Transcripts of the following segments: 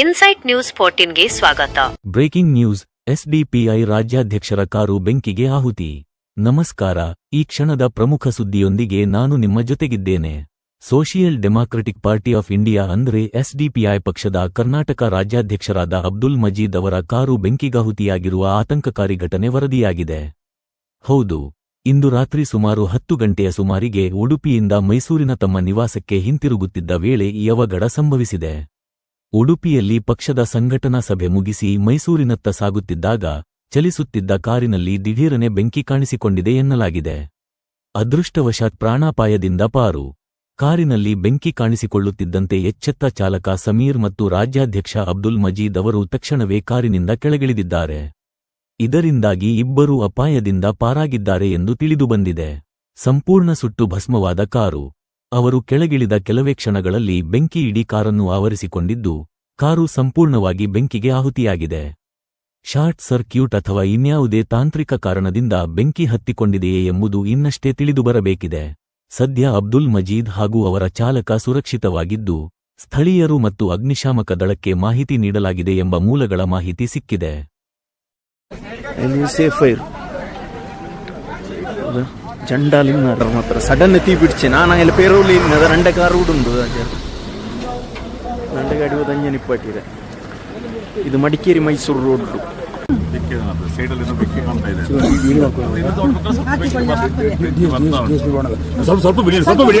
Insight news ಫೋರ್ಟೀನ್ಗೆ ಸ್ವಾಗತ. Breaking news, SDPI ರಾಜ್ಯಾಧ್ಯಕ್ಷರ ಕಾರು ಬೆಂಕಿಗೆ ಆಹುತಿ. ನಮಸ್ಕಾರ, ಈ ಕ್ಷಣದ ಪ್ರಮುಖ ಸುದ್ದಿಯೊಂದಿಗೆ ನಾನು ನಿಮ್ಮ ಜೊತೆಗಿದ್ದೇನೆ. Social democratic party of India ಅಂದ್ರೆ ಎಸ್ಡಿಪಿಐ ಪಕ್ಷದ ಕರ್ನಾಟಕ ರಾಜ್ಯಾಧ್ಯಕ್ಷರಾದ ಅಬ್ದುಲ್ ಮಜೀದ್ ಅವರ ಕಾರು ಬೆಂಕಿಗಾಹುತಿಯಾಗಿರುವ ಆತಂಕಕಾರಿ ಘಟನೆ ವರದಿಯಾಗಿದೆ. ಹೌದು, ಇಂದು ರಾತ್ರಿ ಸುಮಾರು ಹತ್ತು ಗಂಟೆಯ ಸುಮಾರಿಗೆ ಉಡುಪಿಯಿಂದ ಮೈಸೂರಿನ ತಮ್ಮ ನಿವಾಸಕ್ಕೆ ಹಿಂತಿರುಗುತ್ತಿದ್ದ ವೇಳೆ ಈ ಅವಘಡ ಸಂಭವಿಸಿದೆ. ಉಡುಪಿಯಲ್ಲಿ ಪಕ್ಷದ ಸಂಘಟನಾ ಸಭೆ ಮುಗಿಸಿ ಮೈಸೂರಿನತ್ತ ಸಾಗುತ್ತಿದ್ದಾಗ ಚಲಿಸುತ್ತಿದ್ದ ಕಾರಿನಲ್ಲಿ ದಿಢೀರನೆ ಬೆಂಕಿ ಕಾಣಿಸಿಕೊಂಡಿದೆ ಎನ್ನಲಾಗಿದೆ. ಅದೃಷ್ಟವಶಾತ್ ಪ್ರಾಣಾಪಾಯದಿಂದ ಪಾರು. ಕಾರಿನಲ್ಲಿ ಬೆಂಕಿ ಕಾಣಿಸಿಕೊಳ್ಳುತ್ತಿದ್ದಂತೆ ಎಚ್ಚೆತ್ತ ಚಾಲಕ ಸಮೀರ್ ಮತ್ತು ರಾಜ್ಯಾಧ್ಯಕ್ಷ ಅಬ್ದುಲ್ ಮಜೀದ್ ಅವರು ತಕ್ಷಣವೇ ಕಾರಿನಿಂದ ಕೆಳಗಿಳಿದಿದ್ದಾರೆ. ಇದರಿಂದಾಗಿ ಇಬ್ಬರೂ ಅಪಾಯದಿಂದ ಪಾರಾಗಿದ್ದಾರೆ ಎಂದು ತಿಳಿದುಬಂದಿದೆ. ಸಂಪೂರ್ಣ ಸುಟ್ಟು ಭಸ್ಮವಾದ ಕಾರು. ಅವರು ಕೆಳಗಿಳಿದ ಕೆಲವೇ ಕ್ಷಣಗಳಲ್ಲಿ ಬೆಂಕಿ ಇಡೀ ಕಾರನ್ನು ಆವರಿಸಿಕೊಂಡಿದ್ದು, ಕಾರು ಸಂಪೂರ್ಣವಾಗಿ ಬೆಂಕಿಗೆ ಆಹುತಿಯಾಗಿದೆ. ಶಾರ್ಟ್ ಸರ್ಕ್ಯೂಟ್ ಅಥವಾ ಇನ್ಯಾವುದೇ ತಾಂತ್ರಿಕ ಕಾರಣದಿಂದ ಬೆಂಕಿ ಹತ್ತಿಕೊಂಡಿದೆಯೇ ಎಂಬುದು ಇನ್ನಷ್ಟೇ ತಿಳಿದುಬರಬೇಕಿದೆ. ಸದ್ಯ ಅಬ್ದುಲ್ ಮಜೀದ್ ಹಾಗೂ ಅವರ ಚಾಲಕ ಸುರಕ್ಷಿತವಾಗಿದ್ದು, ಸ್ಥಳೀಯರು ಮತ್ತು ಅಗ್ನಿಶಾಮಕ ದಳಕ್ಕೆ ಮಾಹಿತಿ ನೀಡಲಾಗಿದೆ ಎಂಬ ಮೂಲಗಳ ಮಾಹಿತಿ ಸಿಕ್ಕಿದೆ. ಅದು ಜಂಡಾಲಿಂಗ್ ಮಾಡ್ರ ಮಾತ್ರ. ಸಡನ್ ಎತ್ತಿ ಬಿಡ್ಚೆ. ನಾನು ಅಲ್ಲಿ ಪೇರೋಲಿ ಇನ್ನದ ರಂಡ ಕಾರ್ ಉಂಡು ರಂಡ ಗಾಡಿ ಹೋದ ಅಂಜ ನಿಪ್ಪಟ್ಟಿದೆ ಇದು ಮಡಿಕೇರಿ ಮೈಸೂರು ರೋಡ್ ಸ್ವಲ್ಪ ಸ್ವಲ್ಪ ಬಿಡಿ ಸ್ವಲ್ಪ ಬಿಡಿ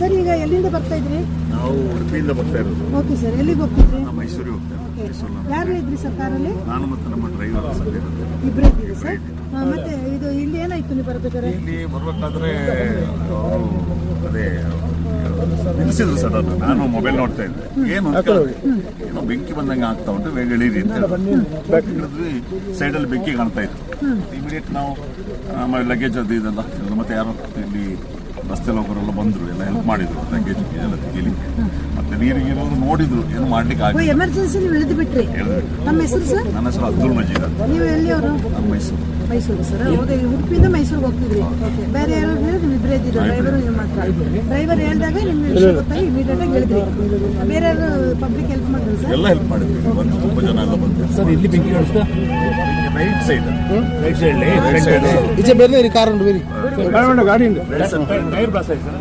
ಸರ್ ಈಗ ಎಲ್ಲಿಂದ ಬರ್ತಾ ಇದ್ರಿ? ನಾವು ಉಡುಪಿಯಿಂದ ಬರ್ತಾ ಇರೋದು. ಓಕೆ ಸರ್ ಎಲ್ಲಿಗೆ ಹೋಗ್ತಿದ್ರಿ? ಮೈಸೂರಿಗೆ ಹೋಗ್ತಾ ಯಾರು ಇದ್ರಿ ಸರ್ ಕಾರಲ್ಲಿ? ನಾನು ಮತ್ತು ನಮ್ಮ ಡ್ರೈವರ್ ಇಬ್ಬರೇ ಇದ್ದೀರಿ ಸರ್? ಮತ್ತೆ ಇದು ಇಲ್ಲಿ ಏನಾಯ್ತು ನೀವು ಬರ್ಬೇಕಾದ್ರೆ? ಇಲ್ಲಿ ಬರ್ಬೇಕಾದ್ರೆ ಅದೇ ನಿಲ್ಲಿಸಿದ್ರು ಸರ್ ಅದು ನಾನು ಮೊಬೈಲ್ ನೋಡ್ತಾ ಇದ್ದೆ. ಏನು ಏನೋ ಬೆಂಕಿ ಬಂದಂಗೆ ಆಗ್ತಾ ಉಂಟು ಬೇಗ ಇಳೀರಿ ಅಂತ ಸೈಡ್ ಸೈಡಲ್ಲಿ ಬೆಂಕಿ ಕಾಣ್ತಾ ಇತ್ತು. ಇಮಿಡಿಯೇಟ್ ನಾವು ಆಮೇಲೆ ಲಗೇಜ್ ಅದು ಇದೆಲ್ಲ ಮತ್ತೆ ಯಾರೋ ಇಲ್ಲಿ ರಸ್ತೆ ಒಬ್ಬರೆಲ್ಲ ಬಂದರು ಎಲ್ಲ ಹೆಲ್ಪ್ ಮಾಡಿದ್ರು ಲಗೇಜ್ ಎಲ್ಲ ತೆಗೀಲಿ ಮತ್ತೆ ನೀರಿಗೆ ಇರೋರು ನೋಡಿದ್ರು ಏನು ಮಾಡ್ಲಿಕ್ಕೆ ಆಗಿಲ್ಲ ಎಮರ್ಜೆನ್ಸಿ ನೀವು ಇಳಿದು ಬಿಟ್ರಿ. ನಮ್ಮ ಹೆಸರು ಸರ್? ನನ್ನ ಹೆಸರು ಅಬ್ದುಲ್ ಮಜೀದ್ ಅಂತ ನೀವು ಎಲ್ಲಿಯವರು? ನಮ್ಮ ಮೈಸೂರು. ಮೈಸೂರು ಸರ್. ಹೌದಾ ಉಡುಪಿಯಿಂದ ಮೈಸೂರಿಗೆ ಹೋಗ್ತಿದ್ರಿ. ಓಕೆ ಬೇರೆ ಯಾರು ಹೇಳಿದ್ರೆ ನೀವು ಇಬ್ಬರೇ ಇದ್ದೀರಾ? ಡ್ರೈವರು ನೀವು ಮಾತ್ರ. ಡ್ರೈವರ್ ಹೇಳಿದಾಗ ನಿಮ್ಮ ವಿಷಯ ಗೊತ್ತಾಗಿ ಇಮಿಡಿಯೇಟ್ ಆಗಿ ಹೇಳಿದ್ರಿ. ಬೇರೆ ಯಾರು ಪಬ್ಲಿಕ್ ಹೆಲ್ಪ್ ಮಾಡಿದ್ರು ಸರ್? ಎಲ್ಲ ಹೆಲ್ಪ್ ಮಾಡಿದ್ವಿ. ಬಂದು ತುಂಬ ಜನ ಎಲ್ಲ ಬಂದ್ರು ಸರ್ ಇಲ್ಲಿ ಬೆಂಕಿ ಕಾಣಿಸ್ತಾ? Right side right side right side ಈಚೆ ಬೇರೆ ಕಾರ್ ಉಂಟು ಬೇರೆ ಟೈರ್ ಬ್ಲಾಸ್ಟ್ ಆಯ್ತು